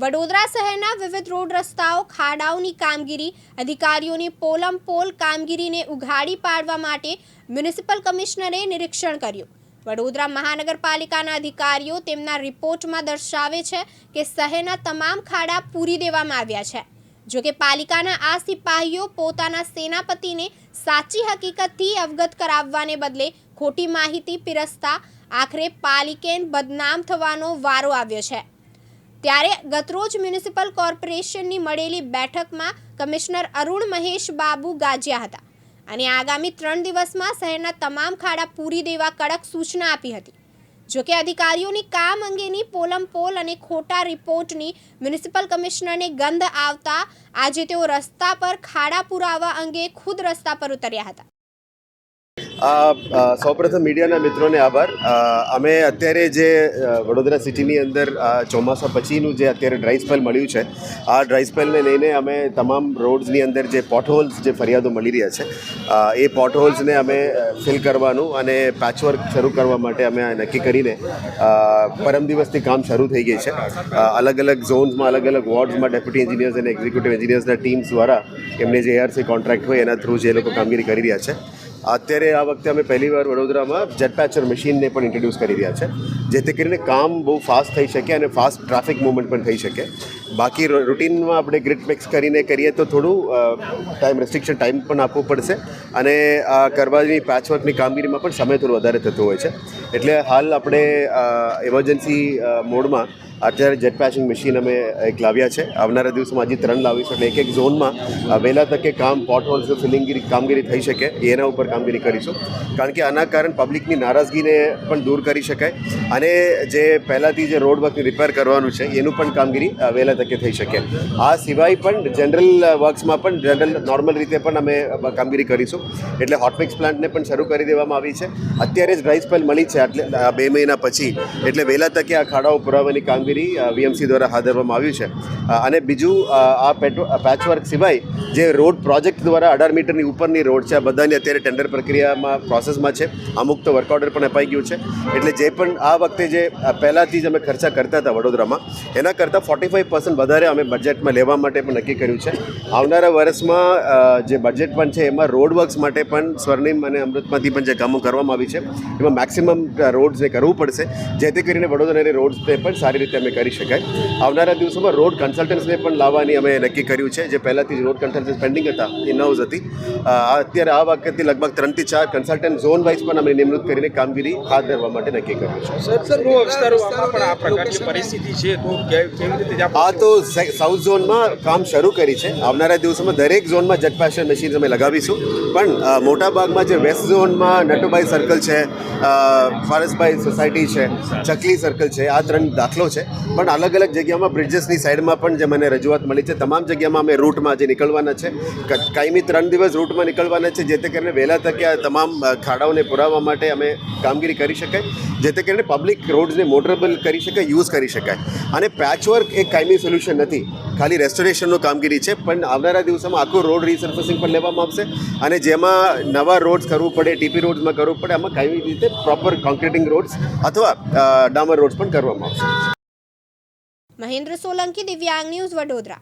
વડોદરા શહેરના વિવિધ રોડ રસ્તાઓ, ખાડાઓની કામગીરી, અધિકારીઓની પોલમ પોલ કામગીરીને ઉઘાડી પાડવા માટે મ્યુનિસિપલ કમિશનરે નિરીક્ષણ કર્યું. વડોદરા મહાનગરપાલિકાના અધિકારીઓ તેમના રિપોર્ટમાં દર્શાવે છે કે શહેરના તમામ ખાડા પૂરી દેવામાં આવ્યા છે. જો કે પાલિકાના આ સિપાહીઓ પોતાના સેનાપતિને સાચી હકીકતથી અવગત કરાવવાને બદલે ખોટી માહિતી પીરસતા આખરે પાલિકેન બદનામ થવાનો વારો આવ્યો છે. ત્યારે ગતરોજ મ્યુનિસિપલ કોર્પોરેશનની મળેલી બેઠકમાં કમિશનર અરુણ મહેશ બાબુ ગાજ્યા હતા અને આગામી ત્રણ દિવસમાં શહેરના તમામ ખાડા પૂરી દેવા કડક સૂચના આપી હતી. જોકે અધિકારીઓની કામ અંગેની પોલમ પોલ અને ખોટા રિપોર્ટની મ્યુનિસિપલ કમિશનરને ગંધ આવતા આજે તેઓ રસ્તા પર ખાડા પુરાવા અંગે ખુદ રસ્તા પર ઉતર્યા હતા. અ, સૌપ્રથમ મીડિયાના મિત્રોને આભાર. અમે અત્યારે જે વડોદરા સિટીની અંદર ચોમાસા પછીનું જે અત્યારે ડ્રાય સ્પેલ મળ્યું છે આ ડ્રાય સ્પેલને લઈને અમે તમામ રોડ્સની અંદર જે પોટહોલ્સ જે ફરિયાદો મળી રહ્યા છે એ પોટહોલ્સને અમે ફિલ કરવાનું અને પેચવર્ક શરૂ કરવા માટે અમે નક્કી કરીને પરમ દિવસથી કામ શરૂ થઈ ગઈ છે. અલગ અલગ ઝોન્સમાં અલગ અલગ વોર્ડ્સમાં ડેપ્યુટી એન્જિનિયર્સ અને એક્ઝિક્યુટિવ એન્જિનિયર્સના ટીમ્સ દ્વારા એમને જે એઆરસી કોન્ટ્રાક્ટ હોય એના થ્રુ જે લોકો કામગીરી કરી રહ્યા છે. અત્યારે આ વખતે અમે પહેલીવાર વડોદરામાં જેટ પેચર મશીનને પણ ઇન્ટ્રોડ્યુસ કરી રહ્યા છે. જેથી કરીને કામ બહુ ફાસ્ટ થઈ શકે અને ફાસ્ટ ટ્રાફિક મૂવમેન્ટ પણ થઈ શકે. બાકી રૂટીનમાં આપણે ગ્રીટ મિક્સ કરીને કરીએ તો થોડું ટાઈમ રેસ્ટ્રિક્શન ટાઈમ પણ આપવું પડશે. અને આ કરવાની પેચવર્કની કામગીરીમાં પણ સમય થોડો વધારે થતો હોય છે. એટલે હાલ આપણે ઇમરજન્સી મોડમાં અત્યારે જેટ પેચિંગ મશીન અમે એક લાવ્યા છે. આવનારા દિવસોમાં હજી ત્રણ લાવીશું. એટલે એક એક ઝોનમાં વહેલા તકે કામ પોટ હોલ્સ ફિલિંગગીરી, કામગીરી થઈ શકે, એના ઉપર કામગીરી કરીશું. કારણ કે આના કારણ પબ્લિકની નારાજગીને પણ દૂર કરી શકાય. અને જે પહેલાંથી જે રોડ વર્કની રિપેર કરવાનું છે, એનું પણ કામગીરી વહેલા તકે થઈ શકે. આ સિવાય પણ જનરલ વર્ક્સમાં પણ જનરલ નોર્મલ રીતે પણ અમે કામગીરી કરીશું. એટલે હોટમિક્સ પ્લાન્ટને પણ શરૂ કરી દેવામાં આવી છે. અત્યારે જ ડ્રાય સ્પેલ મળી છે એટલે બે મહિના પછી. એટલે વહેલા તકે આ ખાડાઓ પુરાવાની કામગીરી વીએમસી દ્વારા હાથ ધરવામાં આવ્યું છે. અને બીજું આ પેટ્રો પેચવર્ક સિવાય જે રોડ પ્રોજેક્ટ દ્વારા અઢાર મીટરની ઉપરની રોડ છે, આ બધાની અત્યારે ટેન્ડર પ્રક્રિયામાં પ્રોસેસમાં છે. અમુક તો વર્ક ઓર્ડર પણ અપાઈ ગયું છે. એટલે જે પણ આ વખતે જે પહેલાંથી જ અમે ખર્ચા કરતા હતા વડોદરામાં, એના કરતાં ફોર્ટી ફાઈવ પર્સન્ટ વધારે અમે બજેટમાં લેવા માટે પણ નક્કી કર્યું છે. આવનારા વર્ષમાં જે બજેટ પણ છે એમાં રોડ વર્ક્સ માટે પણ સ્વર્ણિમ અને અમૃતમાંથી પણ જે કામો કરવામાં આવી છે એમાં મેક્સિમમ રોડ્સને કરવું પડશે. જેથી કરીને વડોદરાની રોડ્સને પણ સારી રીતે અમે કરી શકાય. આવનારા દિવસોમાં રોડ કન્સલ્ટન્ટ્સને પણ લાવવાની અમે નક્કી કર્યું છે. જે પહેલાંથી રોડ કન્સલ્ટન્સ પેન્ડિંગ હતા એ નવઝ હતી અત્યારે આ વખતથી લગભગ ત્રણથી ચાર કન્સલ્ટન્ટ ઝોન વાઇઝ પણ અમે નિમણૂક કરીને કામગીરી હાથ ધરવા માટે નક્કી કર્યું છે. સર ગૃહ વિસ્તારોમાં પણ આ પ્રકારની પરિસ્થિતિ છે તો કેવી રીતે આ તો સાઉથ ઝોનમાં કામ શરૂ કરી છે. આવનારા દિવસોમાં દરેક ઝોનમાં જેટ પેશન મશીન અમે લગાવીશું. પણ મોટાભાગમાં મોટા ભાગમાં જે વેસ્ટ ઝોનમાં નટુભાઈ સર્કલ છે ફારસભાઈ સોસાયટી છે, ચકલી સર્કલ છે, આ ત્રણ દાખલો છે. પણ અલગ અલગ જગ્યામાં બ્રિજેસની સાઈડમાં પણ જે મને રજૂઆત મળી છે, તમામ જગ્યામાં અમે રૂટમાં જે નીકળવાના છે કાયમી ત્રણ દિવસ રૂટમાં નીકળવાના છે, જેથી કરીને વહેલા તકે આ તમામ ખાડાઓને પુરાવવા માટે અમે કામગીરી કરી શકાય, જેથી કરીને પબ્લિક રોડ્સને મોટરેબલ કરી શકાય યુઝ કરી શકાય. અને પેચવર્ક એક કાયમી સોલ્યુશન નથી. ખાલી રેસ્ટોરેશનનું કામગીરી છે, પણ આવનારા દિવસોમાં આખું રોડ રિસર્ફેસિંગ પણ લેવામાં આવશે અને જેમાં નવા રોડ્સ કરવું પડે ટીપી રોડ્સમાં કરવું પડે, આમાં કઈ રીતે પ્રોપર કોન્ક્રીટિંગ રોડ્સ અથવા ડામર રોડ્સ પણ કરવામાં આવશે. મહેન્દ્ર સોલંકી, દિવ્યાંગ ન્યૂઝ વડોદરા.